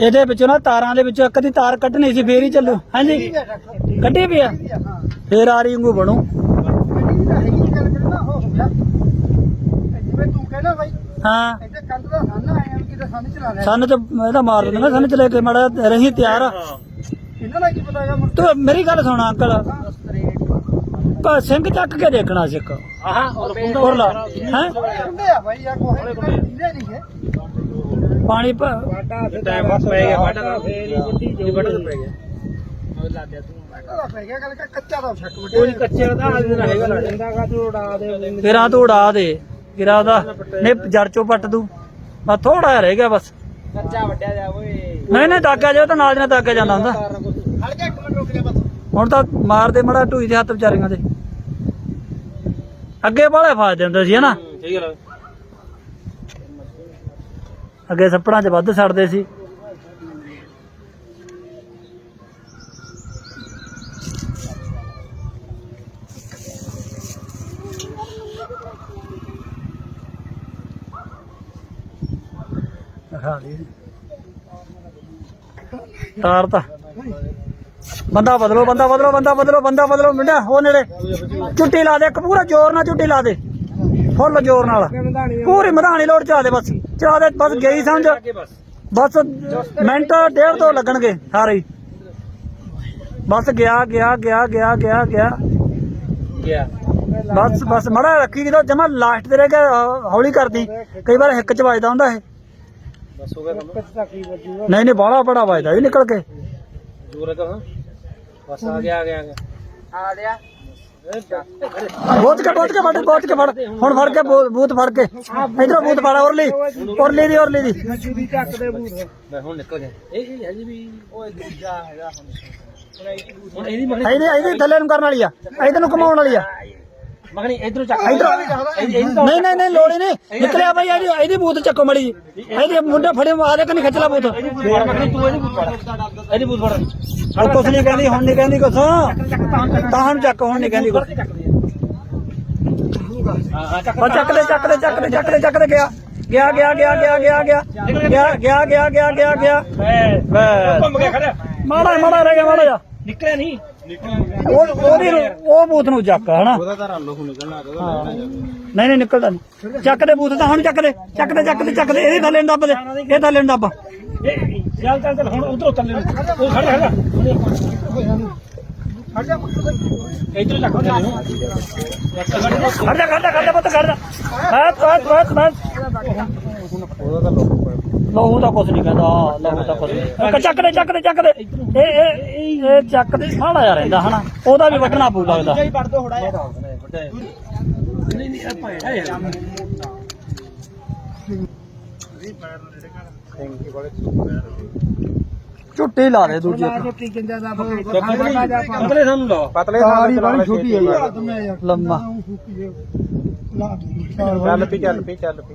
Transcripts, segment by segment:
ਇਹਦੇ ਵਿੱਚੋਂ ਨਾ ਤਾਰਾਂ ਦੇ ਵਿੱਚੋਂ ਇੱਕ ਦੀ ਤਾਰ ਕੱਢਣੀ ਸੀ ਫੇਰ ਹੀ ਚੱਲੋ। ਹਾਂਜੀ। ਕੱਢੀ ਪਿਆ ਫੇਰ ਆ। ਰਹੀ ਵਾਂਗੂ ਬਣੋ। ਹਾਂ ਸਾਨੂੰ ਤੇ ਇਹਦਾ ਮਾਰ ਦੇਣਾ ਸਾਨੂੰ ਚਲੇ ਕੇ ਮੜਾ ਰਹੀ ਤਿਆਰ ਆ। ਤੂੰ ਮੇਰੀ ਗੱਲ ਸੁਣਾ ਅੰਕਲ। ਪਾ ਸਿੰਘ ਚੱਕ ਕੇ ਦੇਖਣਾ ਸੀ ਇੱਕ। ਆਹਾਂ ਹੋਰ ਲਾ। ਹੈ? ਨਹੀਂ ਪਾਣੀ ਪ- ਟਾਈਮ ਪਾਸ ਪੈ ਗਿਆ ਵਾਟਾ ਫੇਰ ਹੀ ਵੱਡੀ ਜੋ ਵੱਡਾ ਪੈ ਗਿਆ। ਪੈ ਗਿਆ ਗੱਲ ਕੱਚਾ ਦਾ ਛੱਕ ਕੋਈ ਵੱਡੇ ਕੱਚੇ ਦਾ ਹਾਲ ਨਹੀਂ ਹੈਗਾ ਲੱਗ ਜਾਂਦਾ ਕਾ ਤੂੰ ਉਡਾ ਦੇ। ਗਿਰਾਂ ਤੋਂ ਉਡਾ ਦੇ ਗਿਰਾਂ ਦਾ। ਨੇ ਜੜ ਚੋਂ ਪੱਟ ਦੂ ਬਸ ਥੋੜਾ ਰਹਿ ਗਿਆ ਬਸ। ਕੱਚਾ ਵੱਡਿਆ ਜਾ ਓਏ। ਨਹੀਂ ਨਹੀਂ ਦਾਗਾ ਜਾ ਤਾਂ ਨਾਲ ਦੀ ਨਾਲ ਦਾਗਾ ਜਾਂਦਾ ਹੁੰਦਾ। ਹਲ ਕੇ ਇੱਕ ਮਿੰਟ ਰੁਕ ਜਾ ਬਸ। ਹੁਣ ਤਾਂ ਮਾਰਦੇ ਮੜਾ ਢੂਈ ਦੇ ਹੱਥ ਵਿਚਾਰੀਆਂ ਦੇ। ਅੱਗੇ ਬਾਲੇ ਫਾਇਦੇ ਹੁੰਦੇ ਸੀ ਹਨਾ? ਸਹੀ ਗੱਲ ਅੱਗੇ ਸੱਪੜਾਂ 'ਚ ਵੱਧ ਸੜਦੇ ਸੀ। ਤਾਰ ਤਾਂ। ਬੰਦਾ ਬਦਲੋ ਬੰਦਾ ਬਦਲੋ ਬੰਦਾ ਬਦਲੋ ਬੰਦਾ ਬਦਲੋ ਮਿੰਡਾ ਹੋ ਨੇੜੇ। ਚੁੱਟੀ ਲਾ ਦੇ, ਇੱਕ ਪੂਰਾ ਜ਼ੋਰ ਨਾਲ ਚੁੱਟੀ ਲਾ ਦੇ। ਫੁੱਲ ਜ਼ੋਰ ਨਾਲ। ਪੂਰੀ ਮਧਾਣੀ ਲੋੜ ਚਾ ਦੇ ਬਸ। ਚਾ ਦੇ ਬਸ ਗਈ ਸਮਝ। ਬਸ। ਮਿੰਟ ਡੇਢ ਤੋਂ ਲੱਗਣਗੇ ਸਾਰੇ ਹੀ। ਬਸ ਗਿਆ ਗਿਆ ਗਿਆ ਗਿਆ ਗਿਆ ਗਿਆ। ਗਿਆ। ਬਸ ਬਸ ਮੜਾ ਰੱਖੀ ਜਦੋਂ ਜਮਾ ਲਾਸਟ ਤੇ ਰਹਿ ਗਿਆ ਅਹ ਹੌਲੀ ਕਰਦੀ। ਕਈ ਵਾਰ ਹਿੱਕ ਚ ਵੱਜਦਾ ਹੁੰਦਾ ਇਹ। ਬਸ ਹੋ ਗਿਆ ਕੰਮ। ਕੱਚਾ ਕੀ ਵੱਜੀ? ਨਹੀਂ ਨਹੀਂ ਬਾਹਲਾ ਬੜਾ ਵੱਜਦਾ ਵੀ ਨਿਕਲ ਕੇ। ਜੋਰ ਹੈ ਬਸ ਆ ਗਿਆ ਆ ਗਿਆ ਆ ਗਿਆ। ਆ ਲਿਆ ਬੋਤ ਕੇ ਬੋਤ ਕੇ ਫੜ ਬੋਤ ਕੇ ਫੜ। ਹੁਣ ਫੜ ਕੇ ਬੂਤ ਫੜ ਕੇ। ਇਧਰੋਂ ਬੂਤ ਫੜ ਉਰਲੀ ਉਰਲੀ ਦੀ ਉਰਲੀ ਦੀ। ਚੱਕ ਮੈਂ ਹੁਣ ਨਿਕਲ ਗਿਆ। ਇਹ ਇਹ ਹਜੇ ਵੀ? ਓਏ ਦੂਜਾ ਹੈਗਾ ਹੁਣ। ਹੁਣ ਇਹਦੀ ਇਹਦੇ ਇਹਦੇ ਥੱਲੇ ਨੂੰ ਕਰਨ ਵਾਲੀ ਆ। ਇਧਰ ਨੂੰ ਘਮਾਉਣ ਵਾਲੀ ਆ। ਮਗਣੀ ਇਧਰੋਂ ਚੱਕ ਇਧਰ ਇਹਦੀ ਨਹੀਂ ਨਹੀਂ ਨਹੀਂ ਲੋੜ ਨਹੀਂ। ਨਿਕਲਿਆ ਬਈ ਇਹਦੀ ਇਹਦੀ ਬੂਤ ਚੱਕੋ ਮੜੀ। ਇਹਦੇ ਮੁੰਡੇ ਫੜੇ ਆ ਦੇ ਕਿ ਨਹੀਂ ਖਿੱਚ ਲਾ ਬੂਤ ਮਗਣੀ ਤੂੰ ਇਹਦੀ ਬੂਤ ਫੜ। ਇਹਦੀ ਬੂਤ ਫੜ। ਉਹ ਕੁਛ ਨਹੀਂ ਕਹਿੰਦੀ ਹੁਣ ਨਹੀਂ ਕਹਿੰਦੀ ਕੁਛ। ਤਾਂ ਹੁਣ ਚੱਕ ਹੁਣ ਨਹੀਂ ਕਹਿੰਦੀ ਕੁਛ। ਹਾਂ ਚੱਕ ਉਹ ਚੱਕ ਗਿਆ। ਗਿਆ ਗਿਆ ਗਿਆ ਗਿਆ ਗਿਆ ਗਿਆ। ਗਿਆ ਗਿਆ ਗਿਆ ਗਿਆ ਗਿਆ ਗਿਆ। ਬਸ ਘੁੰਮ ਗਿਆ ਖੜਾ ਮਾੜਾ ਮਾੜਾ ਰਹਿ ਗਿਆ ਮਾੜਾ ਜਾ। ਨਿਕਲਿਆ ਨਹੀਂ। ਉਹ ਉਹਦੀ ਉਹ ਬੂਥ ਨੂੰ ਚੱਕ ਹਨਾ? ਉਹਦਾ ਤਾਂ ਰੰਗ ਨੂੰ ਨਿਕਲਣਾ ਨਹੀਂ ਨਹੀਂ ਨਿਕਲਦਾ ਨਹੀਂ। ਚੱਕ ਦੇ ਬੂਥ ਤਾਂ ਹੁਣ ਚੱਕ ਦੇ ਚੱਕ ਦੇ ਚੱਕ ਦੇ ਚੱਕ ਦੇ ਇਹਦੇ ਥੱਲੇ ਨੂੰ ਦੱਬ ਦੇ ਇਹ ਥੱਲੇ ਨੂੰ ਦੱਬ। ਚੱਲ ਚੱਲ ਚੱਲ ਹੁਣ ਉਧਰੋਂ ਥੱਲੇ ਨੂੰ। ਉਹ ਖੜਾ ਖੜਾ ਹਟ ਜਾ। ਇਧਰੋਂ ਚੱਕ ਥੱਲੇ ਨੂੰ ਖੜ ਜਾ ਖੜ ਜਾ ਖੜ ਜਾ ਪੁੱਤ ਖੜ ਜਾ। ਬਸ ਬਸ ਬਸ ਬਸ। ਲਹੂ ਤਾਂ ਕੁਛ ਨਹੀਂ ਕਹਿੰਦਾ ਲਹੂ ਤਾਂ ਕੁਛ ਨਹੀਂ ਚੱਕ ਦੇ ਚੱਕ ਦੇ ਚੱਕ ਦੇ। ਇਹ ਇਹ ਇਹ- ਚੱਕ ਦੇ ਸਾੜਾ ਜਾ ਰਹਿੰਦਾ ਹਨਾ? ਉਹਦਾ ਵੀ ਵੱਢਣਾ ਪਊ ਲੱਗਦਾ। ਵੜ ਦੋ ਥੋੜਾ ਜਿਹਾ। ਨਹੀਂ ਨਹੀਂ ਆਪਾਂ ਹੈ ਯਾਰ ਝੁੱਟੀ ਲਾ ਦੇ ਦੂਜੀ ਦਾ ਪਤਲੇ ਸਾਨੂੰ ਲਾ। ਪਤਲੇ ਸਾਰੀ ਬੜੀ ਛੋਟੀ ਹੈ ਯਾਰ। ਲੰਮਾ। ਲਾ ਦੇ ਚੱਲ ਪੀ ਚੱਲ ਪੀ ਚੱਲ ਪੀ।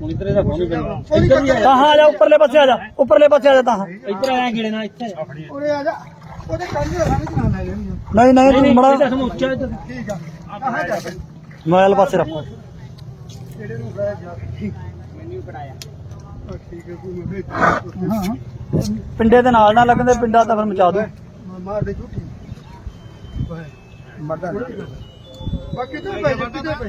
ਹੁਣ ਇਧਰ ਇਹਦਾ ਫੋਨ ਹੀ ਪੈਂਦਾ ਇੱਧਰ ਹੀ ਤਾਂ ਹਾਂ ਆ ਜਾ। ਉੱਪਰਲੇ ਪਾਸੇ ਆ ਜਾ ਉੱਪਰਲੇ ਪਾਸੇ ਆ ਜਾ ਤਾਂ। ਇਧਰ ਆਇਆ ਕੀੜੇ ਨਾਲ ਇੱਥੇ। ਉਰੇ ਆ ਜਾ। ਉਹਦੇ ਕੰਨ ਦੇ ਸਾਹਮਣੇ ਚਲਾ ਲੈ ਜਾਣੀ ਨਹੀਂ ਨਹੀਂ ਤੂੰ ਇਹਦਾ ਮੜਾ ਸਾਨੂੰ ਉੱਚਾ ਇੱਧਰ। ਠੀਕ ਆ। ਆਹ ਜਾ ਮੋਬਾਈਲ ਪਾਸੇ ਰੱਖੋ। ਜਿਹੜੇ ਨੂੰ ਬਹਿ ਜਾ। ਠੀਕ। ਮੈਨੂੰ ਪੜਾਇਆ ਠੀਕ ਹੈ ਤੂੰ ਮੈਂ ਭੇਜ ਹਾਂ ਪਿੰਡੇ ਦੇ ਨਾਲ ਨਾ ਲੱਗਦੇ ਪਿੰਡਾ ਤਾਂ ਫਿਰ ਮਚਾ ਦੂ। ਮਾਰ ਦੇ ਝੂਠੀ। ਮਰਦਾ ਬਾਕੀ ਤੇ ਜਾ ਕਿਤੇ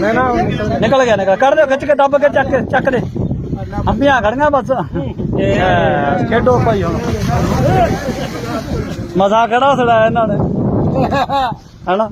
ਮੈਂ ਨਾ ਨਿਕਲ ਗਿਆ ਨਿਕਲ। ਕੱਢ ਦਿਓ ਖਿੱਚ ਕੇ ਦੱਬ ਕੇ ਚੱਕ ਕੇ ਚੱਕ ਦੇ। ਅੰਬੀਆਂ ਖੜੀਆਂ ਬਸ। ਇਹ ਖੇਡੋ ਭਾਈ ਹੁਣ। ਮਜ਼ਾ ਕਿਹੜਾ ਛੜਾਇਆ ਇਹਨਾਂ ਨੇ। ਹਨਾ?